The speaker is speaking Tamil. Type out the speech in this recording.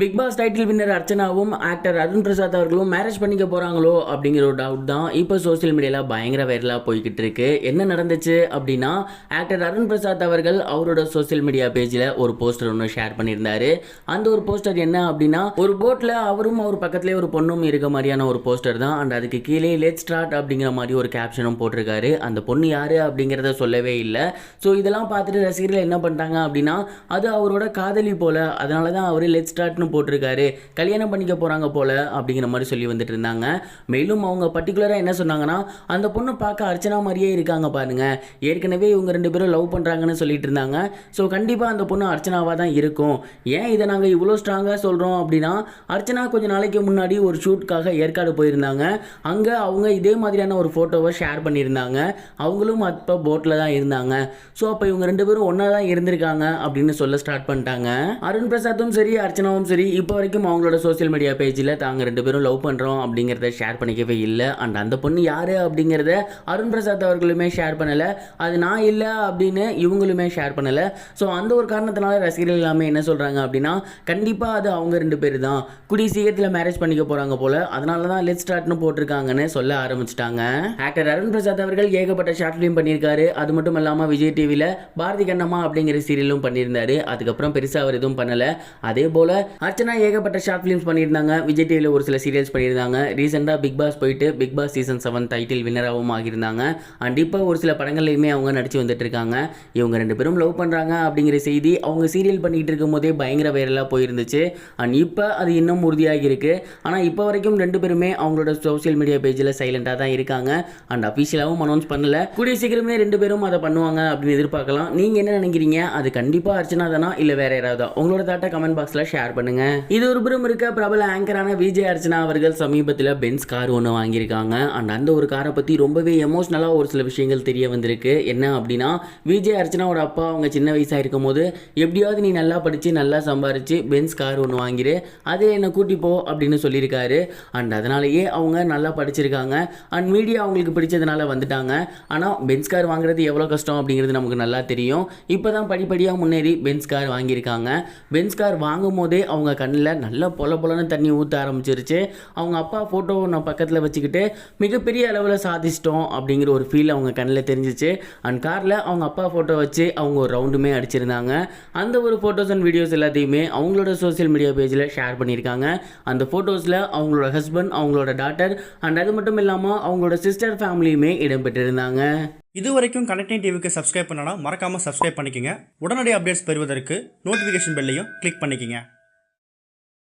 பிக் பாஸ் டைட்டில் வின்னர் அர்ச்சனாவும் ஆக்டர் அருண் பிரசாத் அவர்களும் மேரேஜ் பண்ணிக்க போகிறாங்களோ அப்படிங்கிற ஒரு டவுட் தான் இப்போ சோஷியல் மீடியாவில் பயங்கர வைரலாக போய்கிட்டு இருக்கு. என்ன நடந்துச்சு அப்படின்னா ஆக்டர் அருண் பிரசாத் அவர்கள் அவரோட சோஷியல் மீடியா பேஜில் ஒரு போஸ்டர் ஒன்று ஷேர் பண்ணியிருந்தாரு. அந்த ஒரு போஸ்டர் என்ன அப்படின்னா ஒரு போட்டில் அவரும் அவர் பக்கத்துலேயே ஒரு பொண்ணும் இருக்க மாதிரியான ஒரு போஸ்டர் தான். அண்ட் அதுக்கு கீழே லெட் ஸ்டார்ட் அப்படிங்கிற மாதிரி ஒரு கேப்ஷனும் போட்டிருக்காரு. அந்த பொண்ணு யாரு அப்படிங்கிறத சொல்லவே இல்லை. ஸோ இதெல்லாம் பார்த்துட்டு ரசிகர்கள் என்ன பண்ணிட்டாங்க அப்படின்னா அது அவரோட காதலி போல. அதனால தான் அவர் லெட் ஸ்டார்ட் ஸ்டார்ட்னு போட்டிருக்காரு. கல்யாணம் பண்ணிக்க போகிறாங்க போல அப்படிங்கிற மாதிரி சொல்லி வந்துட்டு இருந்தாங்க. மேலும் அவங்க பர்டிகுலராக என்ன சொன்னாங்கன்னா அந்த பொண்ணு பார்க்க அர்ச்சனா மாதிரியே இருக்காங்க பாருங்க. ஏற்கனவே இவங்க ரெண்டு பேரும் லவ் பண்ணுறாங்கன்னு சொல்லிட்டு இருந்தாங்க. ஸோ கண்டிப்பாக அந்த பொண்ணு அர்ச்சனாவாக தான் இருக்கும். ஏன் இதை நாங்கள் இவ்வளோ ஸ்ட்ராங்காக சொல்கிறோம் அப்படின்னா அர்ச்சனா கொஞ்ச நாளைக்கு முன்னாடி ஒரு ஷூட்காக ஏற்காடு போயிருந்தாங்க. அங்கே அவங்க இதே மாதிரியான ஒரு ஃபோட்டோவை ஷேர் பண்ணியிருந்தாங்க. அவங்களும் அப்போ போட்டில் தான் இருந்தாங்க. ஸோ அப்போ இவங்க ரெண்டு பேரும் ஒன்றா தான் இருந்திருக்காங்க அப்படின்னு சொல்ல ஸ்டார்ட் பண்ணிட்டாங்க. அருண் பிரசாத்தும் சரி அர்ச்சனாவும் சரி சரி இப்போ வரைக்கும் அவங்களோட சோஷியல் மீடியா பேஜில் தாங்க ரெண்டு பேரும் லவ் பண்ணுறோம் அப்படிங்கிறத ஷேர் பண்ணிக்கவே இல்லை. அண்ட் அந்த பொண்ணு யார் அப்படிங்கிறத அருண் பிரசாத் அவர்களுமே ஷேர் பண்ணலை. அது நான் இல்லை அப்படின்னு இவங்களுமே ஷேர் பண்ணலை. ஸோ அந்த ஒரு காரணத்தினால ரசிகர்கள் எல்லாமே என்ன சொல்கிறாங்க அப்படின்னா கண்டிப்பாக அது அவங்க ரெண்டு பேர் தான். குடி சீக்கிரத்தில் மேரேஜ் பண்ணிக்க போகிறாங்க போல். அதனால தான் லெட் ஸ்டார்ட்னு போட்டிருக்காங்கன்னு சொல்ல ஆரம்பிச்சிட்டாங்க. ஆக்டர் அருண் பிரசாத் அவர்கள் ஏகப்பட்ட ஷார்ட் பண்ணியிருக்காரு. அது மட்டும் இல்லாமல் விஜய் டிவியில் பாரதி கண்ணம்மா அப்படிங்கிற சீரியலும் பண்ணியிருந்தாரு. அதுக்கப்புறம் பெருசாக அவர் எதுவும் பண்ணலை. அதே போல் அர்ச்சனா ஏகப்பட்ட ஷார்ட் ஃபிலிம்ஸ் பண்ணியிருந்தாங்க. விஜய் டிவியில் ஒரு சில சீரியல்ஸ் பண்ணியிருந்தாங்க. ரீசெண்டாக பிக் பாஸ் போயிட்டு Big Boss season seven title வின்னராகவும் ஆகியிருந்தாங்க. அண்ட் இப்போ ஒரு சில படங்கள்லையுமே அவங்க நடிச்சு வந்துட்டு இருக்காங்க இவங்க ரெண்டு பேரும் லவ் பண்ணுறாங்க அப்படிங்கிற செய்தி அவங்க சீரியல் பண்ணிகிட்டு இருக்கும் போதே பயங்கர வைரலாக போயிருந்துச்சு. அண்ட் இப்போ அது இன்னும் உறுதியாகி இருக்கு ஆனால் இப்போ வரைக்கும் ரெண்டு பேருமே அவங்களோட சோஷியல் மீடியா பேஜில் சைலண்டாக தான் இருக்காங்க. அண்ட் அஃபிஷியலாகவும் அனௌன்ஸ் பண்ணல. கூடிய சீக்கிரமே ரெண்டு பேரும் அதை பண்ணுவாங்க அப்படின்னு எதிர்பார்க்கலாம். நீங்கள் என்ன நினைக்கிறீங்க? அது கண்டிப்பாக அர்ச்சனா தானா? இல்லை வேற யாராவது? உங்களோட தாட்டை கமெண்ட் பாக்ஸில் ஷேர் பண்ணுங்க இது ஒரு புறம் இருக்க பிரபல ஆங்கரான விஜய் அர்ச்சனா அவர்கள் சமீபத்தில் பென்ஸ் கார் ஒன்று வாங்கியிருக்காங்க. அண்ட் அந்த ஒரு காரை பற்றி ரொம்பவே எமோஷ்னலாக ஒரு சில விஷயங்கள் தெரிய வந்திருக்கு. என்ன அப்படின்னா விஜய் அர்ச்சனாவோட அப்பா அவங்க சின்ன வயசாக இருக்கும் போது எப்படியாவது நீ நல்லா படித்து நல்லா சம்பாரிச்சு பென்ஸ் கார் ஒன்று வாங்கிரு. அதே என்னை கூட்டி போ அப்படின்னு சொல்லியிருக்காரு. அண்ட் அதனாலேயே அவங்க நல்லா படிச்சிருக்காங்க. அண்ட் மீடியா அவங்களுக்கு பிடிச்சதுனால வந்துட்டாங்க. ஆனால் பென்ஸ் கார் வாங்குறது எவ்வளோ கஷ்டம் அப்படிங்கிறது நமக்கு நல்லா தெரியும். இப்போ தான் படிப்படியாக முன்னேறி பென்ஸ் கார் வாங்கியிருக்காங்க. பென்ஸ் கார் வாங்கும் போதே அவங்க அவங்க கண்ணில் நல்லா பொல பொலன்னு தண்ணி ஊற்ற ஆரம்பிச்சிருச்சு. அவங்க அப்பா ஃபோட்டோவை நான் பக்கத்தில் வச்சுக்கிட்டு மிகப்பெரிய அளவில் சாதிச்சிட்டோம் அப்படிங்கிற ஒரு ஃபீல் அவங்க கண்ணில் தெரிஞ்சிச்சு. அண்ட் காரில் அவங்க அப்பா ஃபோட்டோ வச்சு அவங்க ஒரு ரவுண்டுமே அடிச்சிருந்தாங்க. அந்த ஒரு ஃபோட்டோஸ் அண்ட் வீடியோஸ் எல்லாத்தையுமே அவங்களோட சோஷியல் மீடியா பேஜில் ஷேர் பண்ணியிருக்காங்க. அந்த ஃபோட்டோஸில் அவங்களோட ஹஸ்பண்ட் அவங்களோட டாட்டர் அண்ட் அது மட்டும் இல்லாமல் அவங்களோட சிஸ்டர் ஃபேமிலியுமே இடம்பெற்றிருந்தாங்க. இது வரைக்கும் கனெக்டிங் டிவிக்கு சப்ஸ்கிரைப் பண்ணனா மறக்காமல் சப்ஸ்கிரைப் பண்ணிக்கங்க. உடனடி அப்டேட்ஸ் பெறுவதற்கு நோட்டிஃபிகேஷன் பெல்லையும் கிளிக் பண்ணிக்கங்க.